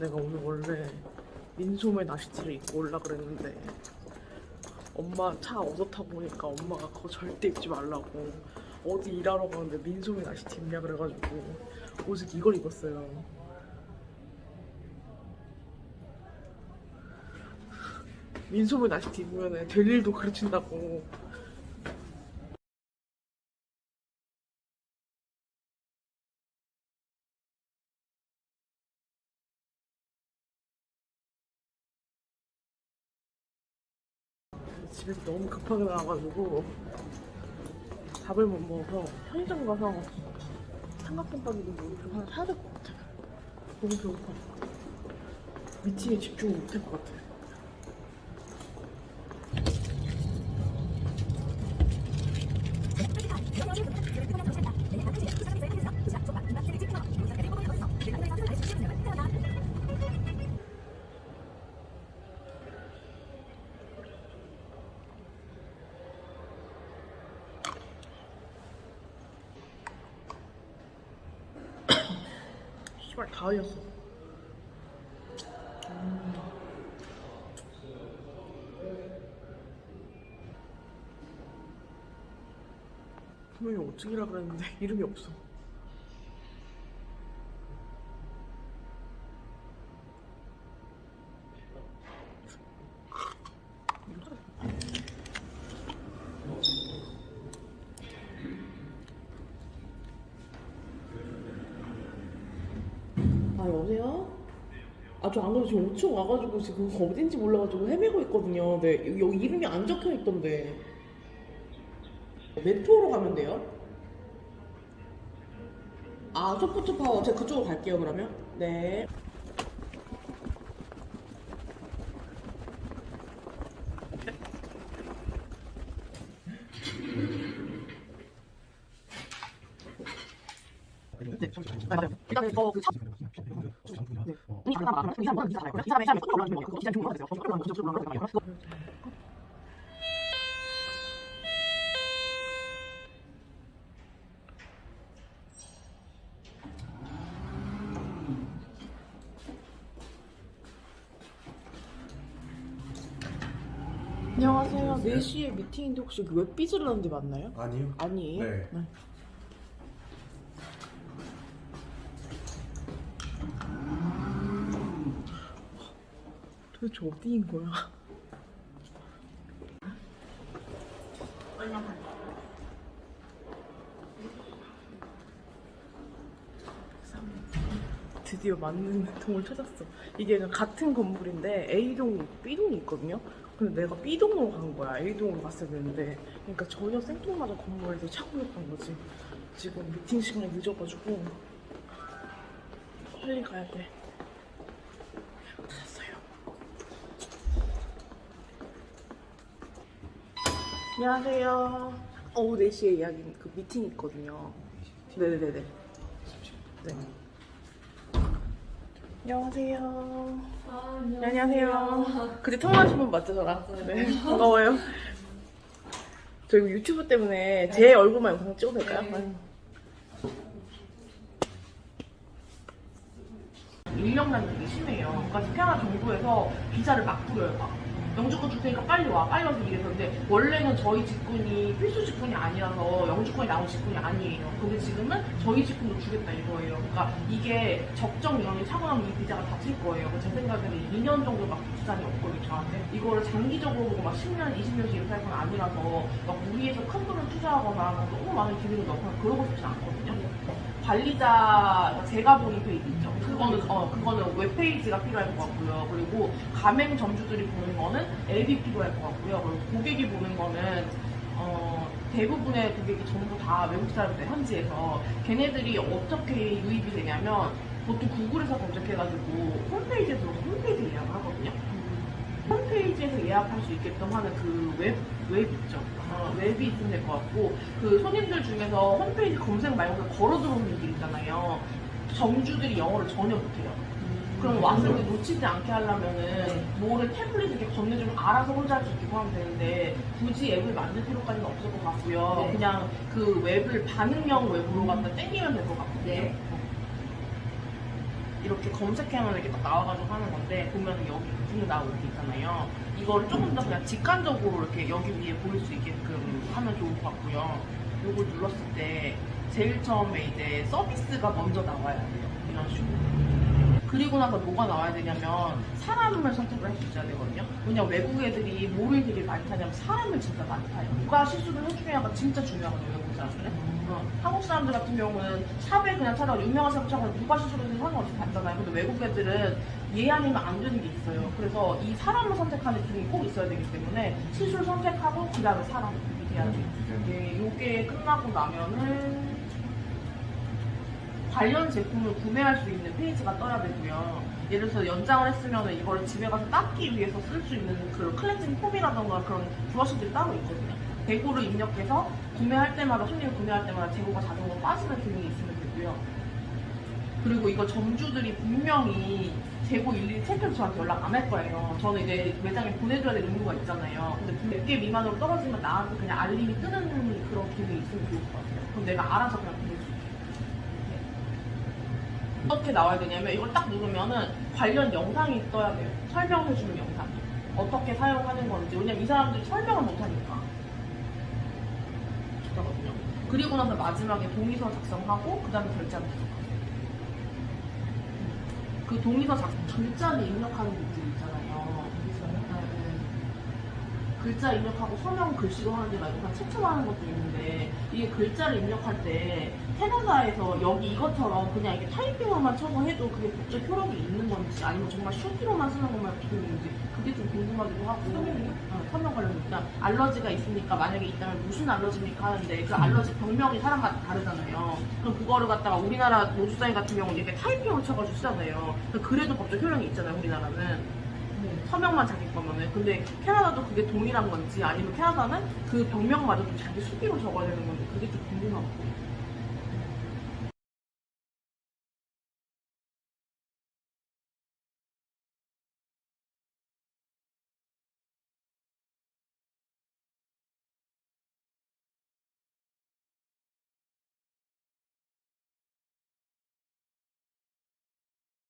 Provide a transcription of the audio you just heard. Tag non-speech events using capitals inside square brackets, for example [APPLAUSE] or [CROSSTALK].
내가 오늘 원래 민소매 나시티를 입고 올라 그랬는데 엄마 차 어서 타고 오니까 엄마가 그거 절대 입지 말라고 어디 일하러 가는데 민소매 나시티 입냐 그래가지고 오직 이걸 입었어요. 민소매 나시티 입으면 될 일도 그르친다고 집에서 너무 급하게 나와가지고 밥을 못 먹어서 편의점 가서 삼각김밥이도 뭐좀 하나 사야 될 것 같아. 너무 배고파. 미팅에 집중 못할 것 같아. 씨발 다 흘렸어. 음. 분명히 5층이라 그랬는데 [LAUGHS] 이름이 없어. 아 여보세요? 아 저 안 그래도 지금 5층 와가지고 지금 어딘지 몰라가지고 헤매고 있거든요. 네 여기, 이름이 안 적혀 있던데. 메트로로 가면 돼요? 아 소프트 파워 제가 그쪽으로 갈게요 그러면. 네. 네. 일단은 저그 안녕하세요. 4시에 미팅인데 혹시 그데 맞나요? 아니요. 아니에요? 네. 도대체 어디인 거야? 드디어 맞는 동을 찾았어. 이게 같은 건물인데 A동, B동이 있거든요. 근데 내가 B동으로 간 거야. A동으로 갔어야 되는데. 그러니까 전혀 생뚱맞은 건물에서 차고였던 거지. 지금 미팅 시간이 늦어가지고 빨리 가야 돼. 찾았어요. 안녕하세요. 오후 4시에 예약인 그 미팅 있거든요. 네네네네. 네. 안녕하세요. 아, 네, 안녕하세요. 그때 통화하신 분 맞죠, 저랑? 네. 반가워요. 저 이거 유튜브 때문에 제 얼굴만 영상 찍어도 될까요? 네. 1년간 되게 심해요. 그러니까 스페나 정부에서 비자를 막 부려요. 막. 영주권 줄 테니까 빨리 와, 빨리 와서. 근데 원래는 저희 직군이 필수 직군이 아니라서 영주권이 나온 직군이 아니에요. 근데 지금은 저희 직군도 주겠다 이거예요. 그러니까 이게 적정 인원이 차고 나면 이 비자가 닫힐 거예요. 제 생각에는 2년 정도밖에 기간이 없거든요, 저한테. 이거를 장기적으로 보고 막 10년, 20년씩 이렇게 할 건 아니라서 막 무리해서 큰 돈을 투자하거나 막 너무 많은 기능을 넣거나 그러고 싶진 않거든요. 관리자 제가 보는 페이지 있죠. 그거는 어 그거는 웹페이지가 필요할 것 같고요. 그리고 가맹 점주들이 보는 거는 앱이 필요할 것 같고요. 그리고 고객이 보는 거는 어 대부분의 고객이 전부 다 외국 사람들 현지에서 걔네들이 어떻게 유입이 되냐면 보통 구글에서 검색해가지고 홈페이지에 들어서 홈페이지 예약을 하거든요. 홈페이지에서 예약할 수 있게끔 하는 그 웹, 웹 있죠. 어, 웹이 있으면 될 것 같고, 그 손님들 중에서 홈페이지 검색 말고 걸어 들어오는 분들 있잖아요. 점주들이 영어를 전혀 못해요. 그럼 왔을 때 놓치지 않게 하려면은 뭐를 태블릿 이렇게 건네주면 알아서 혼자 할 수 있게 하면 되는데 굳이 앱을 만들 필요까지는 없을 것 같고요. 네. 그냥 그 웹을 반응형 웹으로 갖다 땡기면 될 것 같거든요. 네. 이렇게 검색하면 이렇게 딱 나와가지고 하는 건데 보면 여기 분명 나오고 있잖아요. 이거를 조금 더 그냥 직관적으로 이렇게 여기 위에 보일 수 있게끔 하면 좋을 것 같고요. 요걸 눌렀을 때 제일 처음에 이제 서비스가 먼저 나와야 돼요. 이런 식으로. 그리고 나서 뭐가 나와야 되냐면 사람을 선택을 할 수 있어야 되거든요. 왜냐면 외국 애들이 뭐를 되게 많이 타냐면 사람을 진짜 많이 타요. 누가 실수를 해주냐가 진짜 중요하거든요, 외국 사람들은. 어, 한국 사람들 같은 경우는 샵에 그냥 찾아가 유명한 샵 찾아가 누가 실수를 해도 상관없이 봤잖아요. 근데 외국 애들은 얘 아니면 안 되는 게 있어요. 그래서 이 사람을 선택하는 기능이 꼭 있어야 되기 때문에 시술 선택하고 그 다음에 사람 이렇게 해야 돼요. 네, 요게 끝나고 나면은 관련 제품을 구매할 수 있는 페이지가 떠야 되고요. 예를 들어서 연장을 했으면 이거를 집에 가서 닦기 위해서 쓸 수 있는 그런 클렌징 폼이라던가 그런 브러쉬들이 따로 있거든요. 재고를 입력해서 구매할 때마다 손님이 구매할 때마다 재고가 자동으로 빠지는 기능이 있으면 되고요. 그리고 이거 점주들이 분명히 재고 일일이 체크해서 저한테 연락 안 할 거예요. 저는 이제 매장에 보내줘야 될 의무가 있잖아요. 근데 몇개 미만으로 떨어지면 나한테 그냥 알림이 뜨는 그런 기능이 있으면 좋을 것 같아요. 그럼 내가 알아서 그냥 있 어떻게 나와야 되냐면 이걸 딱 누르면은 관련 영상이 떠야 돼요. 설명해주는 영상. 어떻게 사용하는 건지. 왜냐면 이 사람들이 설명을 못하니까. 그러거든요. 그리고 나서 마지막에 동의서 작성하고 그 다음에 결제하면 돼요. 그 동의서 작성, 글자를 입력하는 부분 있잖아요. 네, 네. 글자 입력하고 서명 글씨로 하는 데 말고 그냥 채점하는 것도 있는데 이게 글자를 입력할 때 캐나다에서 여기 이것처럼 그냥 이게 타이핑으로만 쳐서 해도 그게 법적 효력이 있는 건지 아니면 정말 슈티로만 쓰는 것만 기준인지 그게 좀 궁금하기도 하고 서명이요? 어, 서명 관련이니까 알러지가 있으니까 만약에 있다면 무슨 알러지입니까 하는데 그 알러지 병명이 사람마다 다르잖아요. 그럼 그거를 갖다가 우리나라 노주사인 같은 경우는 이렇게 타이핑으로 쳐가지고 쓰잖아요. 그래도 법적 효력이 있잖아요 우리나라는 서명만 자기 거면은. 근데 캐나다도 그게 동일한 건지 아니면 캐나다는 그 병명마저도 자기 수기로 적어야 되는 건지 그게 좀 궁금하고